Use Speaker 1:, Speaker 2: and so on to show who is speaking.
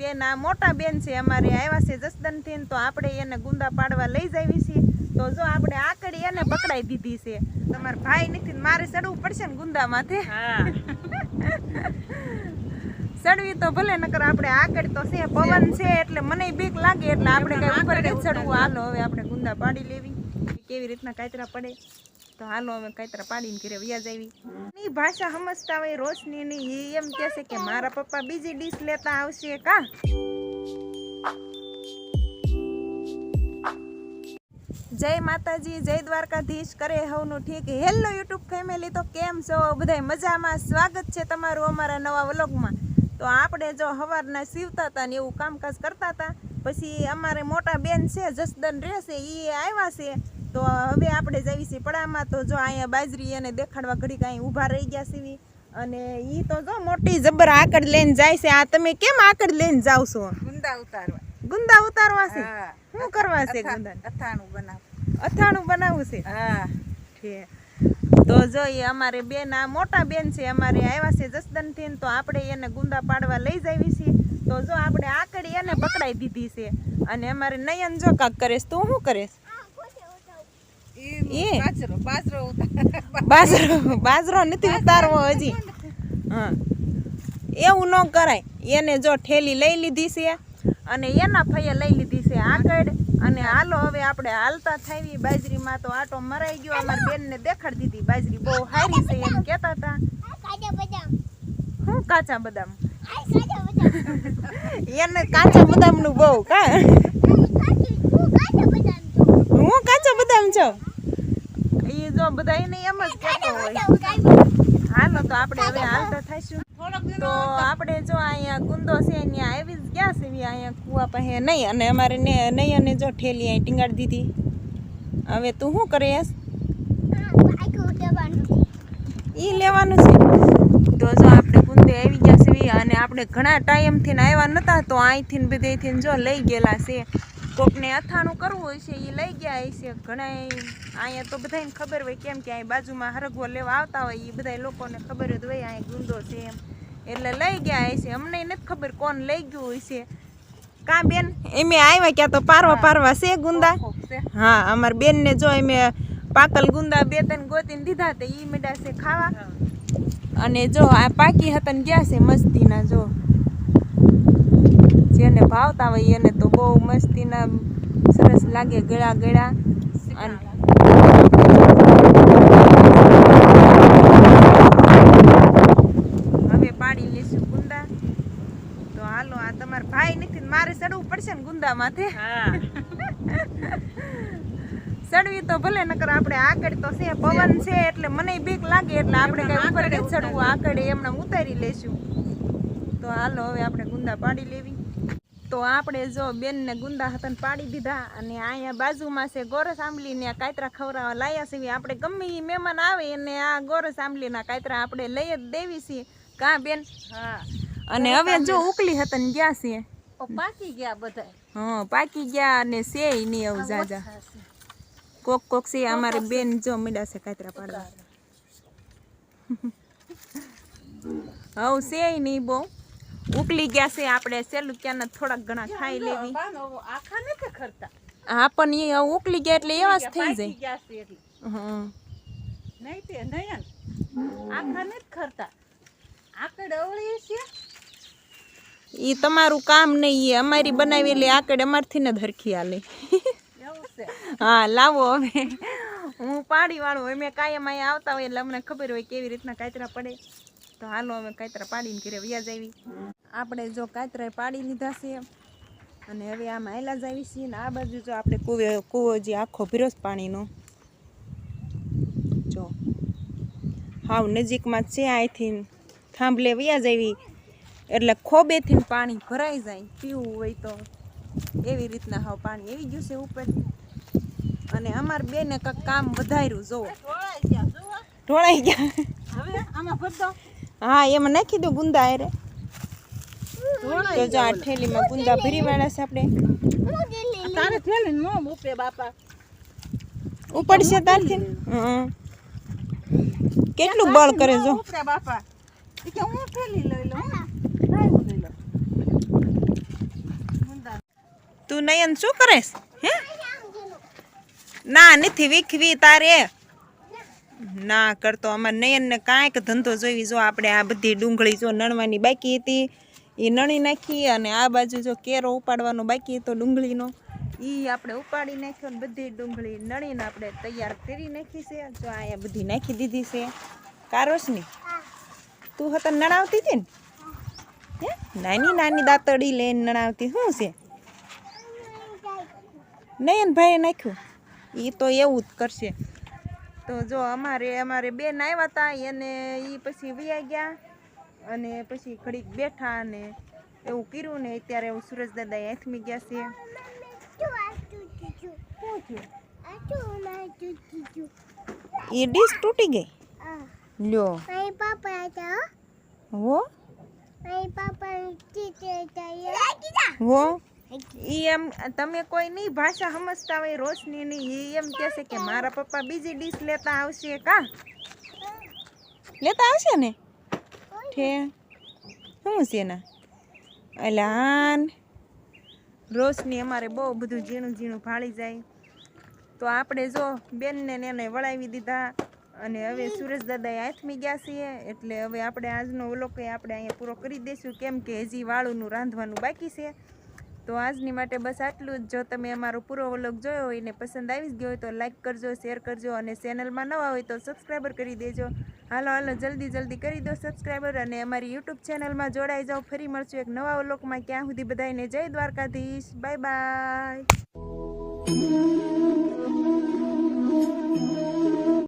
Speaker 1: બેન આ મોટા બેન છે અમારે આવ્યા છે જસદનથી તો આપણે એને ગુંદા પાડવા લઈ જઈએ છીએ. તો જો આપણે આકડી એને પકડાઈ દીધી છે. તમારા ભાઈ નથી મારે ચડવું પડશે ને ગુંદા માથે ચડવી તો ભલે નકર આપણે આકડ તો છે પવન છે. એટલે મને બીક લાગે એટલે આપણે કઈ ઉપર ચડવું. હાલો હવે આપણે ગુંદા પાડી લેવી. કેવી રીતના કાતરા પડે? તો હાલો અમે કાતરા પાડીને ઘરે વ્યાજ આવી ની ભાષા સમજતા હોય, રોશની ની એ એમ કહે છે કે મારા પપ્પા બીજી ડીશ લેતા આવશે કા? જય માતાજી, જય દ્વારકાધીશ, કરે હવનું ઠીક. હેલો યુટ્યુબ ફેમિલી તો કેમ છો? બધાય મજામાં? સ્વાગત છે તમારું અમારા નવા વ્લોગમાં. તો આપણે જો સવારના સીવતા હતા ને એવું કામકાજ કરતા હતા પછી અમારે મોટા બેન છે જસદન રહેશે એ આવ્યા છે. તો હવે આપણે જઈએ છીએ પડામાં. તો જો અહીંયા બાજરી એને દેખાડવા ઘડી કાંઈ ઊભા રહી ગયા સીવી અને ઈ તો જો મોટી જબર આકડ લઈને જાય છે. આ તમે કેમ આકડ લઈને જાવ છો?
Speaker 2: ગુંદા ઉતારવા.
Speaker 1: ગુંદા ઉતારવા છે? શું કરવા છે ગુંદા?
Speaker 2: અથાણું બનાવ.
Speaker 1: અથાણું બનાવવું છે?
Speaker 2: હા.
Speaker 1: છે. તો જોઈએ અમારે બેન આ મોટા બેન છે અમારે આવ્યા છે જસદનથી. તો આપણે એને ગુંદા પાડવા લઈ જઈએ છીએ. તો જો આપણે આકડી એને પકડાઈ દીધી છે. અને અમારે નયન જો કાક કરેશ તું શું કરેશ એ?
Speaker 2: બાજરો બાજરો
Speaker 1: બાજરો બાજરો નથી ઉતારવો હજી. હા. એવું ન કરાય. એને જો ઠેલી લઈ લીધી છે અને એના ફઈએ લઈ લીધી છે આગળ અને હાલો હવે આપણે હાલતા થઈ બાજરીમાં તો આટો મરાઈ ગયો. અમારી બેનને દેખાડી દીધી. બાજરી બહુ સારી છે એમ કહેતા હતા. શું કાચા બદામ? એને કાચા બદામનું બહુ કા? હું કાચા બદામ છો? જો બધા એને એમ જ કહેતો હોય. હાલો તો આપણે હવે હાલતા થઈશું. તો આપણે જો અહીંયા ગુંદો છે ત્યાં આવી જ ગયા છે અહીંયા કુવા પાસે નહીં. અને અમારે ને નહીં અને જો ઠેલી અહીં ટીંગાડી દીધી. હવે તું શું કરે એ લેવાનું છે? તો જો આપણે ગુંદે આવી ગયા છે અને આપણે ઘણા ટાઈમથી આવ્યા નહોતા તો અહીંથી બધેથી જો લઈ ગયેલા છે. કોકને અથાણું કરવું હોય છે એ લઈ ગયા હશે ઘણા અહીંયા તો બધાને ખબર હોય કેમ કે અહીં બાજુમાં હરગવો લેવા આવતા હોય એ બધા લોકોને ખબર જ હોય અહીં ગુંદો છે એમ. એટલે લઈ ગયા હશે અમને નથી ખબર કોણ લઈ ગયું હોય છે. કા બેન? એમે આવ્યા ક્યાં તો પારવા પારવા છે ગુંદા? હા અમાર બેન ને જો એમે પાકલ ગુંદા બે ત્રણ ગોતીને દીધા તે ઈ મેડા છે ખાવા. અને જો આ પાકી હતા ને ગયા છે મસ્તીના જો. જેને ભાવતા હોય એને તો બહુ મસ્તીના સરસ લાગે ગળા ગળા. અને હવે પાડી લેશું ગુંદા. તો હાલો આ તમારા ભાઈ નથી મારે ચડવું પડશે ને ગુંદા માથે.
Speaker 2: હા.
Speaker 1: ચડવી તો ભલે નકર આપણે આગળ તો છે પવન છે એટલે મને બીક લાગે એટલે આપણે કઈ ઉપર નથી ચડવું આગળ એમને ઉતારી લેશું. તો હાલો હવે આપણે ગુંદા પાડી લેવી. તો આપણે જો બેનને ગુંદા હતા ને પાડી દીધા અને અહીંયા બાજુમાં છે ગોરસ આંબલીને કાતરા ખવડાવવા લાયા છે. આપણે ગમે એ મહેમાન આવે એને આ ગોરસ આંબલીના કાતરા આપણે લઈ જ દેવી છીએ. કા બેન?
Speaker 2: હા.
Speaker 1: અને હવે જો ઉકલી હતા ને ગયા છે
Speaker 2: પાકી ગયા બધા
Speaker 1: હા પાકી ગયા અને છે નહીં આવું જાજા. કોક કોક છે અમારે બેન જો મીડા છે કાતરા પાડવા. હવ છે નહીં બહુ. ઉકલી ગયા છે આપણે સેલું ક્યાંના થોડાક ઘણા ખાઈ લેવી.
Speaker 2: આખા નથી ખરતા.
Speaker 1: હા પણ એ ઉકલી ગયા એટલે એવા જ થઈ જાય.
Speaker 2: ગયા છે એટલે.
Speaker 1: હં.
Speaker 2: નહીં તે નયન આખા નથી ખરતા. આકડ અવળી છે.
Speaker 1: ઈ તમારું કામ નહીં એ અમારી બનાવેલી આકડ અમારથી ને ધરખી હાલે. હા લાવો હવે. હું પાડી વાળું મેં કાયમ અહીંયા આવતા હોય એટલે અમને ખબર હોય કેવી રીતના કાતરા પડે. તો હાલો અમે કાતરા પાડીને ઘરે વ્યાજ આવી. આપણે જો કાતરા પાડી લીધા છે અને હવે આમાં એલા જ આવી છીએ ને આ બાજુ જો આપણે કૂવે કૂવો જે આખો ભીરો પાણીનો. જો. હાવ નજીકમાં છે અહીંથી થાંભલે વ્યાજ આવી. એટલે ખોબેથી પાણી ભરાઈ જાય પીવું હોય તો. એવી રીતના હાવ પાણી એવી ગયું છે ઉપર. અને અમાર બેને કંઈક કામ વધાર્યું જોવો
Speaker 2: ઢોળાઈ ગયા જુઓ.
Speaker 1: ઢોળાઈ ગયા.
Speaker 2: હવે આમાં
Speaker 1: હા એમાં નાખી દો ગુંદા અરે તો જો આ થેલીમાં ગુંદા ભરી વાળા છે આપણે.
Speaker 2: તારે થેલી નો મૂકે બાપા.
Speaker 1: ઉપડશે તારથી? કેટલું બળ કરે જો?
Speaker 2: ઉપરે બાપા. કે હું થેલી લઉં? લઈ લઉં.
Speaker 1: તું નયન શું કરેશ? હે? ના નથી વીખવી તારે. ના કરતો અમારે નયનને કાંઈક ધંધો જોઈ જો આપણે આ બધી ડુંગળી જો નણવાની બાકી હતી. એ નણી નાખી અને આ બાજુ જો કેરો ઉપાડવાનો બાકી હતો ડુંગળીનો એ આપણે ઉપાડી નાખ્યો ને બધી ડુંગળી નણીને આપણે તૈયાર કરી નાખી છે. જો અહીંયા બધી નાખી દીધી છે. કારોસની તું હતા નણાવતી હતી ને? હે? નાની નાની દાંતડી લઈને નણાવતી શું છે? નયન ભાઈએ નાખ્યું. એ તો એવું જ કરશે. તો જો અમારે અમારે બેન આવ્યા હતા એને એ પછી વ્યા ગયા. અને પછી ઘડીક બેઠા અને એવું કર્યું ને અત્યારે એવું સુરજ દાદા હાથમી ગયા છે. એ ડીશ તૂટી ગઈ? લ્યો. હો? હો? એ એમ તમે કોઈ નહીં ભાષા સમજતા હોય, રોશની ની ઈ એમ કહેશે કે મારા પપ્પા બીજી ડીશ લેતા આવશે કા? લેતા આવશે ને? ઠે શું છે ના એટલે હાન રોશની અમારે બહુ બધું ઝીણું ઝીણું ફાળી જાય. તો આપણે જો બેનને ને એને વળાવી દીધા અને હવે સુરેશ દાદાએ હાથમી ગયા છીએ, એટલે હવે આપણે આજનો વ્લોગ એ આપણે અહીંયા પૂરો કરી દઈશું, કેમ કે હજી વાળુંનું રાંધવાનું બાકી છે. તો આજની માટે બસ આટલું જ. જો તમે અમારો પૂરો વ્લોગ જોયો હોય ને પસંદ આવી જ ગયો હોય તો લાઇક કરજો, શેર કરજો અને ચેનલમાં નવા હોય તો સબસ્ક્રાઈબર કરી દેજો. હાલો હાલો, જલ્દી જલ્દી કરી દો સબસ્ક્રાઈબર અને અમારી યુટ્યુબ ચેનલમાં જોડાઈ જાઓ. ફરી મળશું એક નવા વ્લોગમાં. ક્યાં સુધી બધાને જય દ્વારકાધીશ. Bye bye